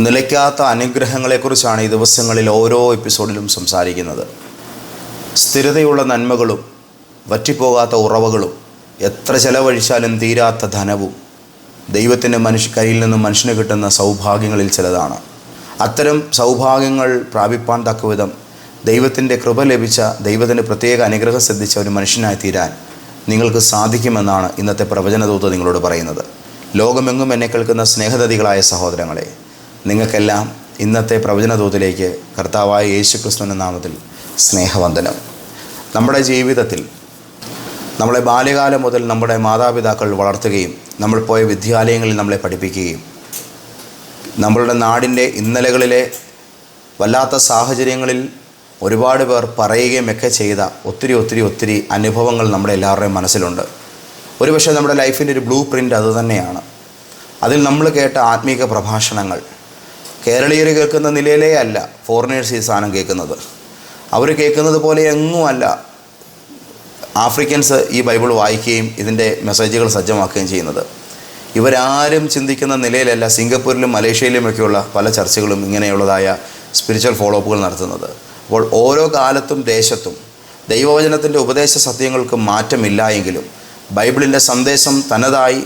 നിലയ്ക്കാത്ത അനുഗ്രഹങ്ങളെക്കുറിച്ചാണ് ഈ ദിവസങ്ങളിൽ ഓരോ എപ്പിസോഡിലും സംസാരിക്കുന്നത്. സ്ഥിരതയുള്ള നന്മകളും വറ്റിപ്പോകാത്ത ഉറവകളും എത്ര ചെലവഴിച്ചാലും തീരാത്ത ധനവും ദൈവത്തിന്റെ മനുഷ്യ കയ്യിൽ നിന്നും മനുഷ്യന് കിട്ടുന്ന സൗഭാഗ്യങ്ങളിൽ ചിലതാണ്. അത്തരം സൗഭാഗ്യങ്ങൾ പ്രാപിപ്പാൻ തക്കവിധം ദൈവത്തിന്റെ കൃപ ലഭിച്ച ദൈവത്തിന്റെ പ്രത്യേക അനുഗ്രഹം ശ്രദ്ധിച്ച ഒരു മനുഷ്യനായി തീരാൻ നിങ്ങൾക്ക് സാധിക്കുമെന്നാണ് ഇന്നത്തെ പ്രവചനദൂത് നിങ്ങളോട് പറയുന്നത്. ലോകമെങ്ങും എന്നെ കേൾക്കുന്ന സ്നേഹനദികളായ സഹോദരങ്ങളെ നിങ്ങൾക്കെല്ലാം ഇന്നത്തെ പ്രവചനദൂതിലേക്ക് കർത്താവായ യേശു ക്രിസ്തുവിന്റെ നാമത്തിൽ സ്നേഹവന്ദനം. നമ്മുടെ ജീവിതത്തിൽ നമ്മളെ ബാല്യകാലം മുതൽ നമ്മുടെ മാതാപിതാക്കൾ വളർത്തുകയും നമ്മൾ പോയ വിദ്യാലയങ്ങളിൽ നമ്മളെ പഠിപ്പിക്കുകയും നമ്മളുടെ നാടിന്റെ ഇന്നലകളിലെ വല്ലാത്ത സാഹചര്യങ്ങളിൽ ഒരുപാട് പേർ പറയുകയും ഒക്കെ ചെയ്ത ഒത്തിരി ഒത്തിരി ഒത്തിരി അനുഭവങ്ങൾ നമ്മുടെ എല്ലാവരുടെയും മനസ്സിലുണ്ട്. ഒരുപക്ഷെ നമ്മുടെ ലൈഫിന്റെ ഒരു ബ്ലൂ പ്രിന്റ് അതുതന്നെയാണ് അതിൽ നമ്മൾ കേട്ട ആത്മീക പ്രഭാഷണങ്ങൾ കേരളീയർ കേൾക്കുന്ന നിലയിലേ അല്ല ഫോറിനേഴ്സ് ഈ സാധനം കേൾക്കുന്നത്. അവർ കേൾക്കുന്നത് പോലെ എങ്ങും അല്ല ആഫ്രിക്കൻസ് ഈ ബൈബിൾ വായിക്കുകയും ഇതിന്റെ മെസ്സേജുകൾ സജ്ജമാക്കുകയും ചെയ്യുന്നത്. ഇവരാരും ചിന്തിക്കുന്ന നിലയിലല്ല സിംഗപ്പൂരിലും മലേഷ്യയിലുമൊക്കെയുള്ള പല ചർച്ചകളും ഇങ്ങനെയുള്ളതായ സ്പിരിച്വൽ ഫോളോ അപ്പുകൾ നടത്തുന്നത്. അപ്പോൾ ഓരോ കാലത്തും ദേശത്തും ദൈവവചനത്തിന്റെ ഉപദേശ സത്യങ്ങൾക്ക് മാറ്റമില്ല എങ്കിലും ബൈബിളിന്റെ സന്ദേശം തനതായി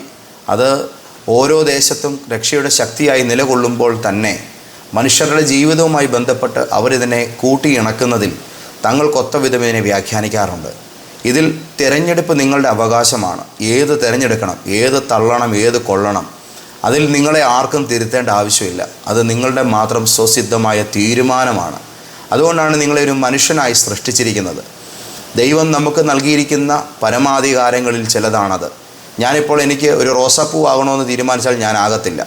അത് ഓരോ ദേശത്തും രക്ഷയുടെ ശക്തിയായി നിലകൊള്ളുമ്പോൾ തന്നെ മനുഷ്യരുടെ ജീവിതവുമായി ബന്ധപ്പെട്ട് അവരിതിനെ കൂട്ടിയിണക്കുന്നതിൽ തങ്ങൾക്കൊത്ത വിധം ഇതിനെ വ്യാഖ്യാനിക്കാറുണ്ട്. ഇതിൽ തിരഞ്ഞെടുപ്പ് നിങ്ങളുടെ അവകാശമാണ്. ഏത് തിരഞ്ഞെടുക്കണം ഏത് തള്ളണം ഏത് കൊള്ളണം അതിൽ നിങ്ങളെ ആർക്കും തിരുത്തേണ്ട ആവശ്യമില്ല. അത് നിങ്ങളുടെ മാത്രം സ്വസിദ്ധമായ തീരുമാനമാണ്. അതുകൊണ്ടാണ് നിങ്ങളെ ഒരു മനുഷ്യനായി സൃഷ്ടിച്ചിരിക്കുന്നത്. ദൈവം നമുക്ക് നൽകിയിരിക്കുന്ന പരമാധികാരങ്ങളിൽ ചിലതാണത്. ഞാനിപ്പോൾ എനിക്ക് ഒരു റോസാപ്പൂ ആകണമെന്ന് തീരുമാനിച്ചാൽ ഞാൻ ആകത്തില്ല.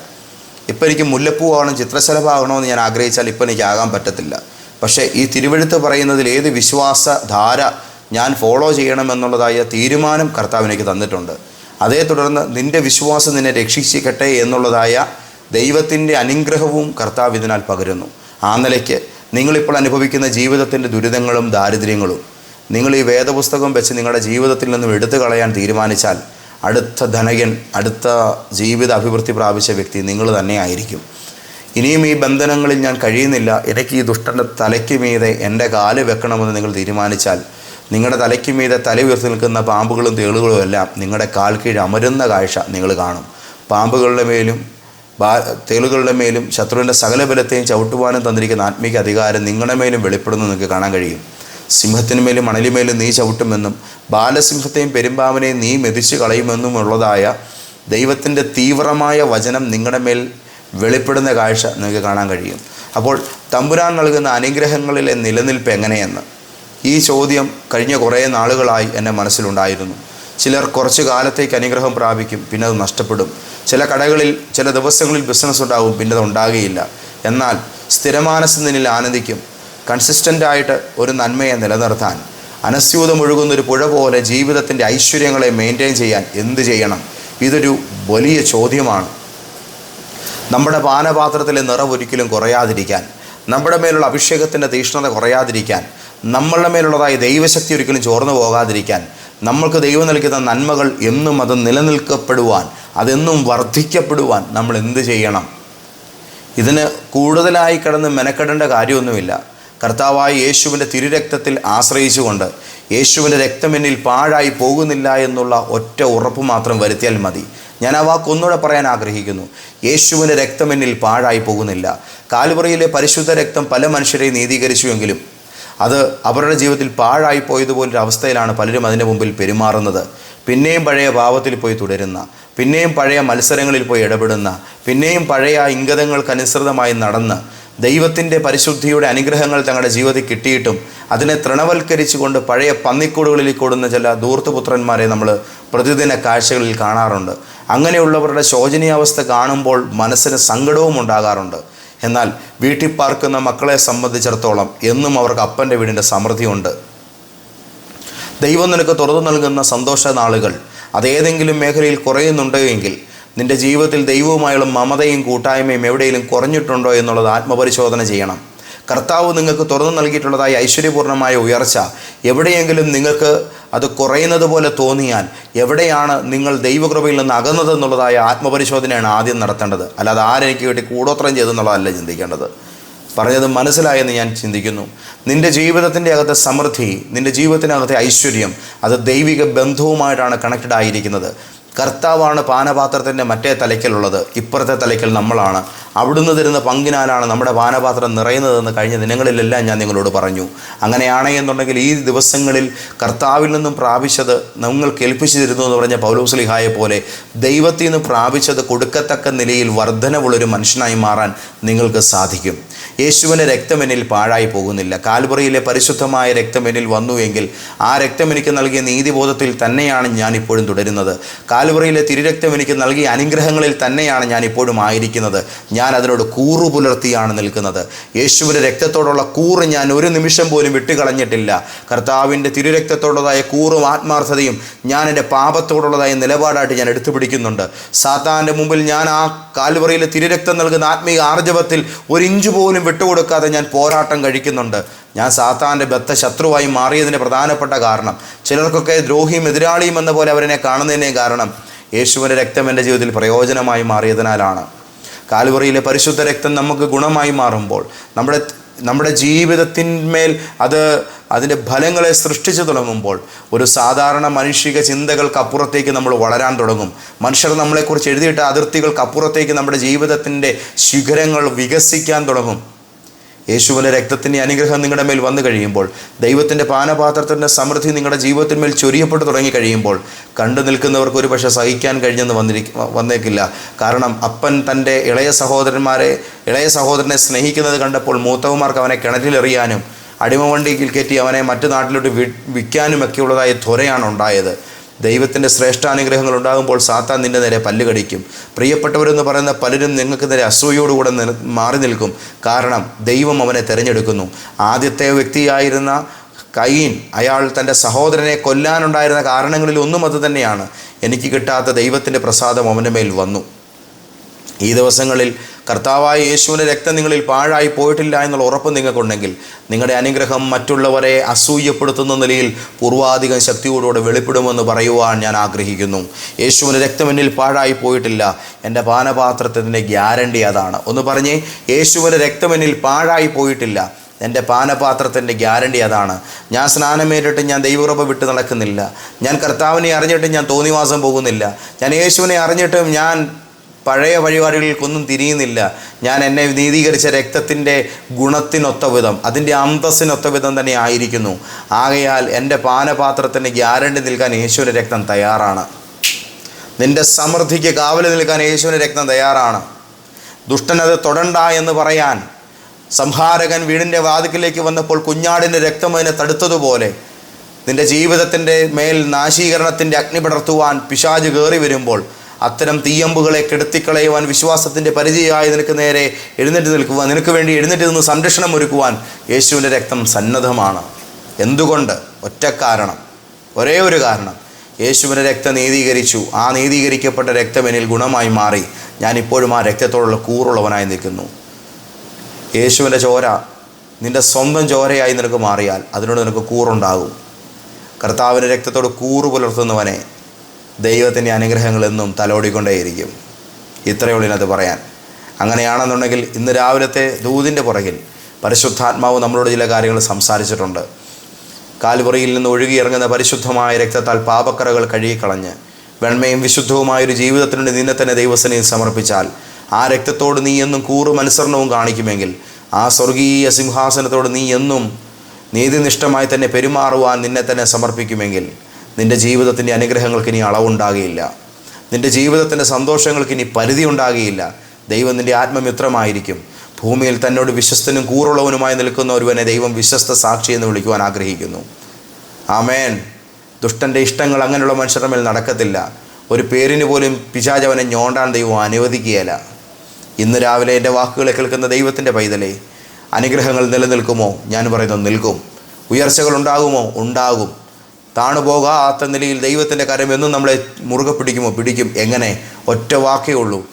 ഇപ്പം എനിക്ക് മുല്ലപ്പൂ ആകണം ചിത്രശലഭമാകണമെന്ന് ഞാൻ ആഗ്രഹിച്ചാൽ ഇപ്പം എനിക്ക് ആകാൻ പറ്റത്തില്ല. പക്ഷേ ഈ തിരുവഴുത്ത് പറയുന്നതിൽ ഏത് വിശ്വാസ ധാര ഞാൻ ഫോളോ ചെയ്യണമെന്നുള്ളതായ തീരുമാനം കർത്താവ് എനിക്ക് തന്നിട്ടുണ്ട്. അതേ തുടർന്ന് നിന്റെ വിശ്വാസം നിന്നെ രക്ഷിച്ചിക്കട്ടെ എന്നുള്ളതായ ദൈവത്തിന്റെ അനുഗ്രഹവും കർത്താവ് ഇതിനാൽ പകരുന്നു. ആ നിലയ്ക്ക് നിങ്ങളിപ്പോൾ അനുഭവിക്കുന്ന ജീവിതത്തിന്റെ ദുരിതങ്ങളും ദാരിദ്ര്യങ്ങളും നിങ്ങൾ ഈ വേദപുസ്തകം വെച്ച് നിങ്ങളുടെ ജീവിതത്തിൽ നിന്നും എടുത്തു കളയാൻ തീരുമാനിച്ചാൽ അടുത്ത ധനകൻ അടുത്ത ജീവിത അഭിവൃദ്ധി പ്രാപിച്ച വ്യക്തി നിങ്ങൾ തന്നെ ആയിരിക്കും. ഇനിയും ഈ ബന്ധനങ്ങളിൽ ഞാൻ കഴിയുന്നില്ല. എനിക്ക് ഈ ദുഷ്ടന്റെ തലയ്ക്ക് മീതെ എന്റെ കാൽ വെക്കണമെന്ന് നിങ്ങൾ തീരുമാനിച്ചാൽ നിങ്ങളുടെ തലയ്ക്ക് മീതെ തല ഉയർത്തി നിൽക്കുന്ന പാമ്പുകളും തേളുകളും എല്ലാം നിങ്ങളുടെ കാൽ കീഴ് അമരുന്ന കാഴ്ച നിങ്ങൾ കാണും. പാമ്പുകളുടെ മേലും തേളുകളുടെ മേലും ശത്രുവിന്റെ സകല ബലത്തെയും ചവിട്ടുവാനും തന്നിരിക്കുന്ന ആത്മീക അധികാരം നിങ്ങളുടെ മേലും വെളിപ്പെടുന്നു നിങ്ങൾക്ക് കാണാൻ കഴിയും. സിംഹത്തിന് മേലും മണലിമേലും നീ ചവിട്ടുമെന്നും ബാലസിംഹത്തെയും പെരുമ്പാവനെയും നീ മെതിച്ചു കളയുമെന്നും ഉള്ളതായ ദൈവത്തിന്റെ തീവ്രമായ വചനം നിങ്ങളുടെ മേൽ വെളിപ്പെടുന്ന കാഴ്ച നിങ്ങൾക്ക് കാണാൻ കഴിയും. അപ്പോൾ തമ്പുരാൻ നൽകുന്ന അനുഗ്രഹങ്ങളിലെ നിലനിൽപ്പ് എങ്ങനെയെന്ന്? ഈ ചോദ്യം കഴിഞ്ഞ കുറേ നാളുകളായി എന്റെ മനസ്സിലുണ്ടായിരുന്നു. ചിലർ കുറച്ച് കാലത്തേക്ക് അനുഗ്രഹം പ്രാപിക്കും പിന്നെ അത് നഷ്ടപ്പെടും. ചില കടകളിൽ ചില ദിവസങ്ങളിൽ ബിസിനസ് ഉണ്ടാകും പിന്നെ അത് ഉണ്ടാകുകയില്ല. എന്നാൽ സ്ഥിരമാനസിനിൽ ആനന്ദിക്കും. കൺസിസ്റ്റന്റ് ആയിട്ട് ഒരു നന്മയെ നിലനിർത്താൻ അനസ്യൂതം ഒഴുകുന്ന ഒരു പുഴ പോലെ ജീവിതത്തിന്റെ ഐശ്വര്യങ്ങളെ മെയിന്റെയിൻ ചെയ്യാൻ എന്ത് ചെയ്യണം? ഇതൊരു വലിയ ചോദ്യമാണ്. നമ്മുടെ പാനപാത്രത്തിലെ നിറവൊരിക്കലും കുറയാതിരിക്കാൻ നമ്മുടെ മേലുള്ള അഭിഷേകത്തിന്റെ തീഷ്ണത കുറയാതിരിക്കാൻ നമ്മളുടെ മേലുള്ളതായ ദൈവശക്തി ഒരിക്കലും ചോർന്നു പോകാതിരിക്കാൻ നമ്മൾക്ക് ദൈവം നൽകുന്ന നന്മകൾ എന്നും അത് നിലനിൽക്കപ്പെടുവാൻ അതെന്നും വർദ്ധിക്കപ്പെടുവാൻ നമ്മൾ എന്ത് ചെയ്യണം? ഇതിന് കൂടുതലായി കിടന്ന് മെനക്കെടേണ്ട കാര്യമൊന്നുമില്ല. കർത്താവായ യേശുവിന്റെ തിരുരക്തത്തിൽ ആശ്രയിച്ചുകൊണ്ട് യേശുവിന്റെ രക്തമെന്നിൽ പാഴായി പോകുന്നില്ല എന്നുള്ള ഒറ്റ ഉറപ്പ് മാത്രം വരുത്തിയാൽ മതി. ഞാൻ ആ വാക്ക് ഒന്നുകൂടെ പറയാൻ ആഗ്രഹിക്കുന്നു. യേശുവിന്റെ രക്തമെന്നിൽ പാഴായി പോകുന്നില്ല. കാൽവറിയിലെ പരിശുദ്ധ രക്തം പല മനുഷ്യരെ നീതീകരിച്ചുവെങ്കിലും അത് അവരുടെ ജീവിതത്തിൽ പാഴായി പോയതുപോലൊരു അവസ്ഥയിലാണ് പലരും അതിന്റെ മുമ്പിൽ പെരുമാറുന്നത്. പിന്നെയും പഴയ ഭാവത്തിൽ പോയി തുടരുന്ന പിന്നെയും പഴയ മത്സരങ്ങളിൽ പോയി ഇടപെടുന്ന പിന്നെയും പഴയ ഇംഗതങ്ങൾക്കനുസൃതമായി നടന്ന് ദൈവത്തിന്റെ പരിശുദ്ധിയുടെ അനുഗ്രഹങ്ങൾ തങ്ങളുടെ ജീവിതത്തിൽ കിട്ടിയിട്ടും അതിനെ തൃണവൽക്കരിച്ചുകൊണ്ട് പഴയ പന്നിക്കൂടുകളിൽ കൂടുന്ന ചില ദൂർത്തുപുത്രന്മാരെ നമ്മൾ പ്രതിദിന കാഴ്ചകളിൽ കാണാറുണ്ട്. അങ്ങനെയുള്ളവരുടെ ശോചനീയാവസ്ഥ കാണുമ്പോൾ മനസ്സിന് സങ്കടവും ഉണ്ടാകാറുണ്ട്. എന്നാൽ വീട്ടിൽ പാർക്കുന്ന മക്കളെ സംബന്ധിച്ചിടത്തോളം എന്നും അവർക്ക് അപ്പന്റെ വീടിന്റെ സമൃദ്ധിയുണ്ട്. ദൈവം നിനക്ക് തുറന്നു നൽകുന്ന സന്തോഷ നാളുകൾ അതേതെങ്കിലും മേഖലയിൽ കുറയുന്നുണ്ടോ എങ്കിൽ നിന്റെ ജീവിതത്തിൽ ദൈവവുമായുള്ള മമതയും കൂട്ടായ്മയും എവിടെയെങ്കിലും കുറഞ്ഞിട്ടുണ്ടോ എന്നുള്ളത് ആത്മപരിശോധന ചെയ്യണം. കർത്താവ് നിങ്ങൾക്ക് തുറന്നു നൽകിയിട്ടുള്ളതായ ഐശ്വര്യപൂർണമായ ഉയർച്ച. എവിടെയെങ്കിലും നിങ്ങൾക്ക് അത് കുറയുന്നത് പോലെ തോന്നിയാൽ എവിടെയാണ് നിങ്ങൾ ദൈവകൃപയിൽ നിന്ന് അകന്നതെന്നുള്ളതായ ആത്മപരിശോധനയാണ് ആദ്യം നടത്തേണ്ടത്. അല്ലാതെ ആരെനിക്ക് വേണ്ടി കൂടോത്രം ചെയ്തെന്നുള്ളതല്ല ചിന്തിക്കേണ്ടത്. പറഞ്ഞത് മനസ്സിലായെന്ന് ഞാൻ ചിന്തിക്കുന്നു. നിന്റെ ജീവിതത്തിന്റെ അകത്തെ സമൃദ്ധി നിന്റെ ജീവിതത്തിനകത്തെ ഐശ്വര്യം അത് ദൈവിക ബന്ധവുമായിട്ടാണ് കണക്റ്റഡ് ആയിരിക്കുന്നത്. കർത്താവാണ് പാനപാത്രത്തിന്റെ മറ്റേ തലയ്ക്കലുള്ളത്. ഇപ്പുറത്തെ തലയ്ക്കൽ നമ്മളാണ്. അവിടുന്ന് തരുന്ന പങ്കിനാലാണ് നമ്മുടെ പാനപാത്രം നിറയുന്നതെന്ന് കഴിഞ്ഞ ദിനങ്ങളിലെല്ലാം ഞാൻ നിങ്ങളോട് പറഞ്ഞു. അങ്ങനെയാണെന്നുണ്ടെങ്കിൽ ഈ ദിവസങ്ങളിൽ കർത്താവിൽ നിന്നും പ്രാപിച്ചത് നിങ്ങൾ കേൾപ്പിച്ചു തരുന്നു എന്ന് പറഞ്ഞ പൗലോസ്ലിഹായെ പോലെ ദൈവത്തിൽ നിന്ന് പ്രാപിച്ചത് കൊടുക്കത്തക്ക നിലയിൽ വർധനവുള്ളൊരു മനുഷ്യനായി മാറാൻ നിങ്ങൾക്ക് സാധിക്കും. യേശുവിന്റെ രക്തമെന്നിൽ പാഴായി പോകുന്നില്ല. കാൽവറിയിലെ പരിശുദ്ധമായ രക്തമെന്നിൽ വന്നു എങ്കിൽ ആ രക്തം എനിക്ക് നൽകിയ നീതിബോധത്തിൽ തന്നെയാണ് ഞാൻ ഇപ്പോഴും തുടരുന്നത്. കാൽവറിയിലെ തിരുരക്തം എനിക്ക് നൽകിയ അനുഗ്രഹങ്ങളിൽ തന്നെയാണ് ഞാൻ ഇപ്പോഴും ആയിരിക്കുന്നത്. ഞാൻ അതിനോട് കൂറു പുലർത്തിയാണ് നിൽക്കുന്നത്. യേശുവിന്റെ രക്തത്തോടുള്ള കൂറ് ഞാൻ ഒരു നിമിഷം പോലും വിട്ടുകളഞ്ഞിട്ടില്ല. കർത്താവിന്റെ തിരുരക്തത്തോടുള്ളതായ കൂറും ആത്മാർത്ഥതയും ഞാൻ എന്റെ പാപത്തോടുള്ളതായ നിലപാടായിട്ട് ഞാൻ എടുത്തു പിടിക്കുന്നുണ്ട് സാത്താന്റെ മുമ്പിൽ ഞാൻ ആ കാൽവറിയിലെ തിരുരക്തം നൽകുന്ന ആത്മീയ ആർജവത്തിൽ ഒരു ഇഞ്ച് പോലും വിട്ടുകൊടുക്കാതെ ഞാൻ പോരാട്ടം കഴിക്കുന്നുണ്ട്. ഞാൻ സാത്താന്റെ ബദ്ധ ശത്രുവായി മാറിയതിന്റെ പ്രധാനപ്പെട്ട കാരണം ചിലർക്കൊക്കെ ദ്രോഹിയും എതിരാളിയും എന്ന പോലെ അവരെന്നെ കാണുന്നതിനെ കാരണം യേശുവിന്റെ രക്തം എന്റെ ജീവിതത്തിൽ പ്രയോജനമായി മാറിയതിനാലാണ്. കാൽവറിയിലെ പരിശുദ്ധ രക്തം നമുക്ക് ഗുണമായി മാറുമ്പോൾ നമ്മുടെ നമ്മുടെ ജീവിതത്തിന്മേൽ അത് അതിന്റെ ഫലങ്ങളെ സൃഷ്ടിച്ചു തുടങ്ങുമ്പോൾ ഒരു സാധാരണ മാനുഷിക ചിന്തകൾക്കപ്പുറത്തേക്ക് നമ്മൾ വളരാൻ തുടങ്ങും. മനുഷ്യർ നമ്മളെക്കുറിച്ച് എഴുതിയിട്ട അതിർത്തികൾക്കപ്പുറത്തേക്ക് നമ്മുടെ ജീവിതത്തിന്റെ ശിഖരങ്ങൾ വികസിക്കാൻ തുടങ്ങും. യേശുവിന്റെ രക്തത്തിന്റെ അനുഗ്രഹം നിങ്ങളുടെ മേൽ വന്നു കഴിയുമ്പോൾ ദൈവത്തിന്റെ പാനപാത്രത്തിന്റെ സമൃദ്ധി നിങ്ങളുടെ ജീവിതത്തിന്മേൽ ചൊരിയപ്പെട്ട് തുടങ്ങി കഴിയുമ്പോൾ കണ്ടു നിൽക്കുന്നവർക്ക് ഒരു പക്ഷേ സഹിക്കാൻ കഴിഞ്ഞെന്ന് വന്നിരിക്ക വന്നേക്കില്ല. കാരണം അപ്പൻ തന്റെ ഇളയ സഹോദരന്മാരെ ഇളയ സഹോദരനെ സ്നേഹിക്കുന്നത് കണ്ടപ്പോൾ മൂത്തവന്മാർക്ക് അവനെ കിണറ്റിലെറിയാനും അടിമവണ്ടിയിൽ കയറ്റി അവനെ മറ്റു നാട്ടിലോട്ട് വി വിൽക്കാനുമൊക്കെയുള്ളതായ ത്വരയാണ് ഉണ്ടായത്. ദൈവത്തിന്റെ ശ്രേഷ്ഠാനുഗ്രഹങ്ങൾ ഉണ്ടാകുമ്പോൾ സാത്താൻ നിന്റെ നേരെ പല്ല് കടിക്കും. പ്രിയപ്പെട്ടവരെന്ന് പറയുന്ന പലരും നിങ്ങൾക്ക് നേരെ അസൂയോടുകൂടെ മാറി നിൽക്കും. കാരണം ദൈവം അവനെ തിരഞ്ഞെടുക്കുന്നു. ആദ്യത്തെ വ്യക്തിയായിരുന്ന കയ്യൻ അയാൾ തന്റെ സഹോദരനെ കൊല്ലാനുണ്ടായിരുന്ന കാരണങ്ങളിൽ ഒന്നും അത് തന്നെയാണ്. എനിക്ക് കിട്ടാത്ത ദൈവത്തിന്റെ പ്രസാദം അവന്റെ മേൽ വന്നു. ഈ ദിവസങ്ങളിൽ കർത്താവായ യേശുവിന്റെ രക്തം നിങ്ങളിൽ പാഴായി പോയിട്ടില്ല എന്നുള്ള ഉറപ്പ് നിങ്ങൾക്കുണ്ടെങ്കിൽ നിങ്ങളുടെ അനുഗ്രഹം മറ്റുള്ളവരെ അസൂയപ്പെടുത്തുന്ന നിലയിൽ പൂർവാധികം ശക്തിയോടുകൂടെ വെളിപ്പെടുമെന്ന് പറയുവാൻ ഞാൻ ആഗ്രഹിക്കുന്നു. യേശുവിന്റെ രക്തം എന്നിൽ പാഴായി പോയിട്ടില്ല. എന്റെ പാനപാത്രത്തിന്റെ ഗ്യാരണ്ടി അതാണ്. ഒന്ന് പറഞ്ഞേ യേശുവിന്റെ രക്തം എന്നിൽ പാഴായി പോയിട്ടില്ല. എന്റെ പാനപാത്രത്തിന്റെ ഗ്യാരണ്ടി അതാണ്. ഞാൻ സ്നാനമേറ്റിട്ട് ഞാൻ ദൈവകൃപ വിട്ട് നടക്കുന്നില്ല. ഞാൻ കർത്താവിനെ അറിഞ്ഞിട്ട് ഞാൻ തോന്നിവാസം പോകുന്നില്ല. ഞാൻ യേശുവിനെ അറിഞ്ഞിട്ടും ഞാൻ പഴയ വഴിപാടുകൾക്കൊന്നും തിരിയുന്നില്ല. ഞാൻ എന്നെ നീതീകരിച്ച രക്തത്തിന്റെ ഗുണത്തിനൊത്ത വിധം അതിന്റെ അന്തസ്സിനൊത്ത വിധം തന്നെ ആയിരിക്കുന്നു. ആകയാൽ എന്റെ പാനപാത്രത്തിന് ഗ്യാരണ്ടി നിൽക്കാൻ യേശുവിന്റെ രക്തം തയ്യാറാണ്. നിന്റെ സമൃദ്ധിക്ക് കാവൽ നിൽക്കാൻ യേശുവിന്റെ രക്തം തയ്യാറാണ്. ദുഷ്ടനത് തൊടണ്ട എന്ന് പറയാൻ സംഹാരകൻ വീടിന്റെ വാതിക്കലേക്ക് വന്നപ്പോൾ കുഞ്ഞാടിന്റെ രക്തം അതിനെ തടുത്തതുപോലെ നിന്റെ ജീവിതത്തിന്റെ മേൽ നാശീകരണത്തിന്റെ അഗ്നി പടർത്തുവാൻ പിശാജ് കയറി വരുമ്പോൾ അത്തരം തീയമ്പുകളെ കെടുത്തിക്കളയുവാൻ വിശ്വാസത്തിന്റെ പരിചയമായി നിനക്ക് നേരെ എഴുന്നേറ്റ് നിൽക്കുവാൻ നിനക്ക് വേണ്ടി എഴുന്നേറ്റ് നിന്ന് സംരക്ഷണം ഒരുക്കുവാൻ യേശുവിന്റെ രക്തം സന്നദ്ധമാണ്. എന്തുകൊണ്ട്? ഒറ്റ കാരണം. ഒരേ ഒരു കാരണം. യേശുവിന്റെ രക്തം നീതീകരിച്ചു. ആ നീതീകരിക്കപ്പെട്ട രക്തം എന്നിൽ ഗുണമായി മാറി. ഞാനിപ്പോഴും ആ രക്തത്തോടുള്ള കൂറുള്ളവനായി നിൽക്കുന്നു. യേശുവിന്റെ ചോര നിന്റെ സ്വന്തം ചോരയായി നിനക്ക് മാറിയാൽ അതിനോട് നിനക്ക് കൂറുണ്ടാകും. കർത്താവിന്റെ രക്തത്തോട് കൂറ് പുലർത്തുന്നവനെ ദൈവത്തിന്റെ അനുഗ്രഹങ്ങൾ എന്നും തലോടിക്കൊണ്ടേയിരിക്കും. ഇത്രയേ ഉള്ളൂ ഇതിനകത്ത് പറയാൻ. അങ്ങനെയാണെന്നുണ്ടെങ്കിൽ ഇന്ന് രാവിലത്തെ ദൂതിന്റെ പുറകിൽ പരിശുദ്ധാത്മാവ് നമ്മളോട് ചില കാര്യങ്ങൾ സംസാരിച്ചിട്ടുണ്ട്. കാൽവറിയിൽ നിന്ന് ഒഴുകിയിറങ്ങുന്ന പരിശുദ്ധമായ രക്തത്താൽ പാപക്കറകൾ കഴുകിക്കളഞ്ഞ് വെണ്മയും വിശുദ്ധവുമായൊരു ജീവിതത്തിനുണ്ട് നിന്നെ തന്നെ ദൈവസനയിൽ സമർപ്പിച്ചാൽ. ആ രക്തത്തോട് നീ എന്നും കൂറും അനുസരണവും കാണിക്കുമെങ്കിൽ ആ സ്വർഗീയ സിംഹാസനത്തോട് നീ എന്നും നീതിനിഷ്ഠമായി തന്നെ പെരുമാറുവാൻ നിന്നെ തന്നെ സമർപ്പിക്കുമെങ്കിൽ നിന്റെ ജീവിതത്തിന്റെ അനുഗ്രഹങ്ങൾക്ക് ഇനി അളവുണ്ടാകുകയില്ല. നിന്റെ ജീവിതത്തിന്റെ സന്തോഷങ്ങൾക്ക് ഇനി പരിധി ഉണ്ടാകുകയില്ല ദൈവം നിന്റെ ആത്മമിത്രമായിരിക്കും. ഭൂമിയിൽ തന്നോട് വിശ്വസ്തനും കൂറുള്ളവനുമായി നിൽക്കുന്ന ഒരുവനെ ദൈവം വിശ്വസ്ത സാക്ഷി എന്ന് വിളിക്കുവാൻ ആഗ്രഹിക്കുന്നു. ആമേൻ. ദുഷ്ടന്റെ ഇഷ്ടങ്ങൾ അങ്ങനെയുള്ള മനുഷ്യരുടെ മേൽ നടക്കത്തില്ല. ഒരു പേരിന് പോലും പിശാചവനെ ഞോണ്ടാൻ ദൈവം അനുവദിക്കുകയില്ല. ഇന്ന് രാവിലെ എന്റെ വാക്കുകളെ കേൾക്കുന്ന ദൈവത്തിന്റെ പൈതലെ അനുഗ്രഹങ്ങൾ നിലനിൽക്കുമോ? ഞാൻ പറയുന്നു നിൽക്കും. ഉയർച്ചകൾ ഉണ്ടാകുമോ? ഉണ്ടാകും. താണുപോകാത്ത നിലയിൽ ദൈവത്തിന്റെ കരം എന്നും നമ്മളെ മുറുകെ പിടിക്കുമോ? പിടിക്കും. എങ്ങനെ? ഒറ്റ വാക്കേ ഉള്ളൂ.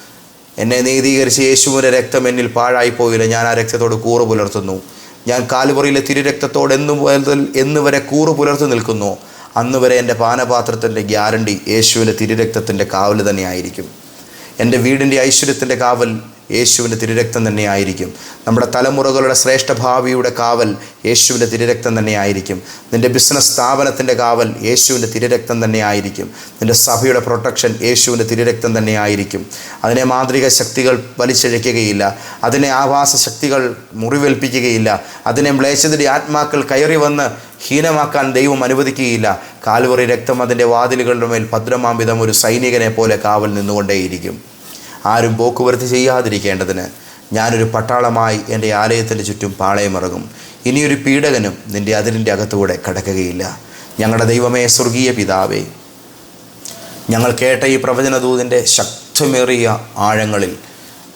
എന്നെ നീതീകരിച്ച് യേശുവിന്റെ രക്തം എന്നിൽ പാഴായി പോയില്ല ഞാൻ ആ രക്തത്തോട് കൂറ് പുലർത്തുന്നു. ഞാൻ കാലുപുറയിലെ തിരുരക്തത്തോട് എന്നു മുതൽ എന്ന് വരെ കൂറു പുലർത്തി നിൽക്കുന്നു. അന്ന് വരെ എന്റെ പാനപാത്രത്തിന്റെ ഗ്യാരണ്ടി യേശുവിന്റെ തിരുരക്തത്തിന്റെ കാവൽ തന്നെയായിരിക്കും. എന്റെ വീടിന്റെ ഐശ്വര്യത്തിന്റെ കാവൽ യേശുവിന്റെ തിരുരക്തം തന്നെയായിരിക്കും നമ്മുടെ തലമുറകളുടെ ശ്രേഷ്ഠ ഭാവിയുടെ കാവൽ യേശുവിന്റെ തിരുരക്തം തന്നെയായിരിക്കും നിന്റെ ബിസിനസ് സ്ഥാപനത്തിന്റെ കാവൽ യേശുവിന്റെ തിരുരക്തം തന്നെയായിരിക്കും നിന്റെ സഭയുടെ പ്രൊട്ടക്ഷൻ യേശുവിന്റെ തിരുരക്തം തന്നെയായിരിക്കും അതിനെ മാന്ത്രിക ശക്തികൾ വലിച്ചഴയ്ക്കുകയില്ല അതിനെ ആവാസ ശക്തികൾ മുറിവേൽപ്പിക്കുകയില്ല. അതിനെ മ്ലേശത്തിന്റെ ആത്മാക്കൾ കയറി വന്ന് ഹീനമാക്കാൻ ദൈവം അനുവദിക്കുകയില്ല. കാൽവറി രക്തം അതിന്റെ വാതിലുകളുടെ മേൽ ഭദ്രമാംവിധം ഒരു സൈനികനെ പോലെ കാവൽ നിന്നുകൊണ്ടേയിരിക്കും. ആരും പോക്കുവരത്ത് ചെയ്യാതിരിക്കേണ്ടതിന് ഞാനൊരു പട്ടാളമായി എന്റെ ആലയത്തിന്റെ ചുറ്റും പാളയമിറങ്ങും. ഇനിയൊരു പീഡകനും നിന്റെ അതിരിന്റെ അകത്തൂടെ കടക്കുകയില്ല. ഞങ്ങളുടെ ദൈവമേ സ്വർഗീയ പിതാവേ ഞങ്ങൾ കേട്ട ഈ പ്രവചനദൂതിന്റെ ശക്തമേറിയ ആഴങ്ങളിൽ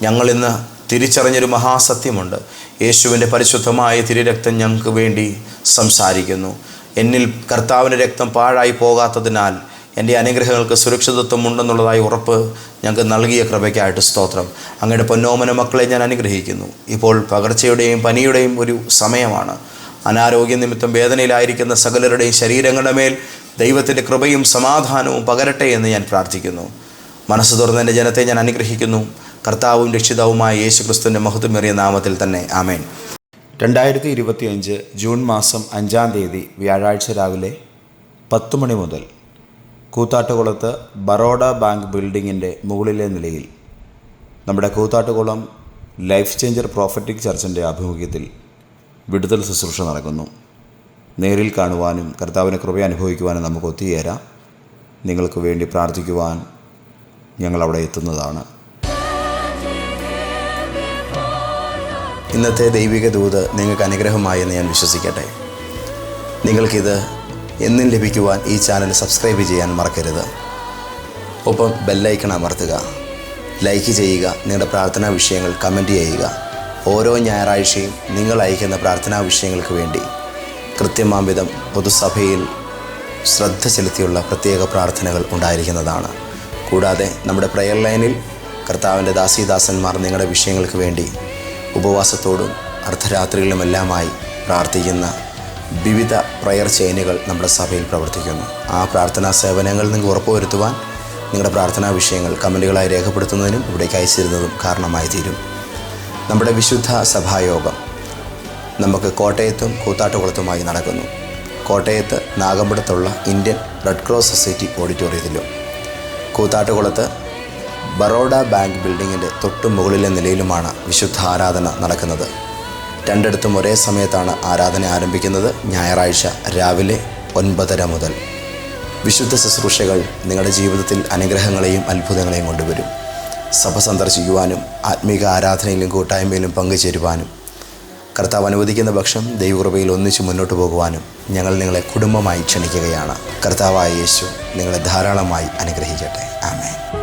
ഞങ്ങളിന്ന് തിരിച്ചറിഞ്ഞൊരു മഹാസത്യമുണ്ട്. യേശുവിന്റെ പരിശുദ്ധമായ തിരുരക്തം ഞങ്ങൾക്ക് വേണ്ടി സംസാരിക്കുന്നു. എന്നിൽ കർത്താവിന്റെ രക്തം പാഴായി പോകാത്തതിനാൽ എന്റെ അനുഗ്രഹങ്ങൾക്ക് സുരക്ഷിതത്വം ഉണ്ടെന്നുള്ളതായി ഉറപ്പ് ഞങ്ങൾക്ക് നൽകിയ കൃപയ്ക്കായിട്ട് സ്തോത്രം. അങ്ങയുടെ പൊന്നോമന മക്കളെ ഞാൻ അനുഗ്രഹിക്കുന്നു. ഇപ്പോൾ പകർച്ചയുടെയും പനിയുടെയും ഒരു സമയമാണ്. അനാരോഗ്യ നിമിത്തം വേദനയിലായിരിക്കുന്ന സകലരുടെയും ശരീരങ്ങളുടെ മേൽ ദൈവത്തിന്റെ കൃപയും സമാധാനവും പകരട്ടെ എന്ന് ഞാൻ പ്രാർത്ഥിക്കുന്നു. മനസ്സ് തുറന്ന് എന്റെ ജനത്തെ ഞാൻ അനുഗ്രഹിക്കുന്നു. കർത്താവും രക്ഷിതാവുമായ യേശു ക്രിസ്തുവിന്റെ മഹത്വമേറിയ നാമത്തിൽ തന്നെ. ആമേൻ. രണ്ടായിരത്തി ഇരുപത്തിയഞ്ച് ജൂൺ മാസം അഞ്ചാം തീയതി വ്യാഴാഴ്ച രാവിലെ പത്ത് മണി മുതൽ കൂത്താട്ടുകുളത്ത് ബറോഡ ബാങ്ക് ബിൽഡിങ്ങിന്റെ മുകളിലെ നിലയിൽ നമ്മുടെ കൂത്താട്ടുകുളം ലൈഫ് ചേഞ്ചർ പ്രോഫറ്റിക് ചർച്ചിന്റെ ആഭിമുഖ്യത്തിൽ വിടുതൽ ശുശ്രൂഷ നടക്കുന്നു. നേരിൽ കാണുവാനും കർത്താവിനെ കൃപ അനുഭവിക്കുവാനും നമുക്ക് ഒത്തുചേരാം നിങ്ങൾക്ക് വേണ്ടി പ്രാർത്ഥിക്കുവാൻ ഞങ്ങളവിടെ എത്തുന്നതാണ്. ഇന്നത്തെ ദൈവിക ദൂത് നിങ്ങൾക്ക് അനുഗ്രഹമായി എന്ന് ഞാൻ വിശ്വസിക്കട്ടെ. നിങ്ങൾക്കിത് എന്നും ലഭിക്കുവാൻ ഈ ചാനൽ സബ്സ്ക്രൈബ് ചെയ്യാൻ മറക്കരുത്. ഒപ്പം ബെല്ലൈക്കൺ അമർത്തുക. ലൈക്ക് ചെയ്യുക നിങ്ങളുടെ പ്രാർത്ഥനാ വിഷയങ്ങൾ കമന്റ് ചെയ്യുക. ഓരോ ഞായറാഴ്ചയും നിങ്ങൾ അയക്കുന്ന പ്രാർത്ഥനാ വിഷയങ്ങൾക്ക് വേണ്ടി കൃത്യമാംവിധം പൊതുസഭയിൽ ശ്രദ്ധ ചെലുത്തിയുള്ള പ്രത്യേക പ്രാർത്ഥനകൾ ഉണ്ടായിരിക്കുന്നതാണ്. കൂടാതെ നമ്മുടെ പ്രയർ ലൈനിൽ കർത്താവിന്റെ ദാസീദാസന്മാർ നിങ്ങളുടെ വിഷയങ്ങൾക്ക് വേണ്ടി ഉപവാസത്തോടും അർദ്ധരാത്രികളുമെല്ലാമായി പ്രാർത്ഥിക്കുന്ന വിവിധ പ്രയർ ചെയിനുകൾ നമ്മുടെ സഭയിൽ പ്രവർത്തിക്കുന്നു. ആ പ്രാർത്ഥനാ സേവനങ്ങൾ നിങ്ങൾക്ക് ഉറപ്പുവരുത്തുവാൻ നിങ്ങളുടെ പ്രാർത്ഥനാ വിഷയങ്ങൾ കമന്റുകളായി രേഖപ്പെടുത്തുന്നതിനും ഇവിടേക്ക് അയച്ചിരുന്നതും കാരണമായി തീരും നമ്മുടെ വിശുദ്ധ സഭായോഗം നമുക്ക് കോട്ടയത്തും കൂത്താട്ടുകുളത്തുമായി നടക്കുന്നു. കോട്ടയത്ത് നാഗമ്പടത്തുള്ള ഇന്ത്യൻ റെഡ് ക്രോസ് സൊസൈറ്റി ഓഡിറ്റോറിയത്തിലും കൂത്താട്ടുകുളത്ത് ബറോഡ ബാങ്ക് ബിൽഡിങ്ങിന്റെ തൊട്ടു മുകളിലെ നിലയിലുമാണ് വിശുദ്ധ ആരാധന നടക്കുന്നത്. രണ്ടിടത്തും ഒരേ സമയത്താണ് ആരാധന ആരംഭിക്കുന്നത്. ഞായറാഴ്ച രാവിലെ ഒൻപതര മുതൽ. വിശുദ്ധ ശുശ്രൂഷകൾ നിങ്ങളുടെ ജീവിതത്തിൽ അനുഗ്രഹങ്ങളെയും അത്ഭുതങ്ങളെയും കൊണ്ടുവരും. സഭ സന്ദർശിക്കുവാനും ആത്മീക ആരാധനയിലും കൂട്ടായ്മയിലും പങ്കുചേരുവാനും കർത്താവ് അനുവദിക്കുന്ന പക്ഷം ദൈവകൃപയിൽ ഒന്നിച്ച് മുന്നോട്ട് പോകുവാനും ഞങ്ങൾ നിങ്ങളെ കുടുംബമായി ക്ഷണിക്കുകയാണ്. കർത്താവായ യേശു നിങ്ങളെ ധാരാളമായി അനുഗ്രഹിക്കട്ടെ. ആമേൻ.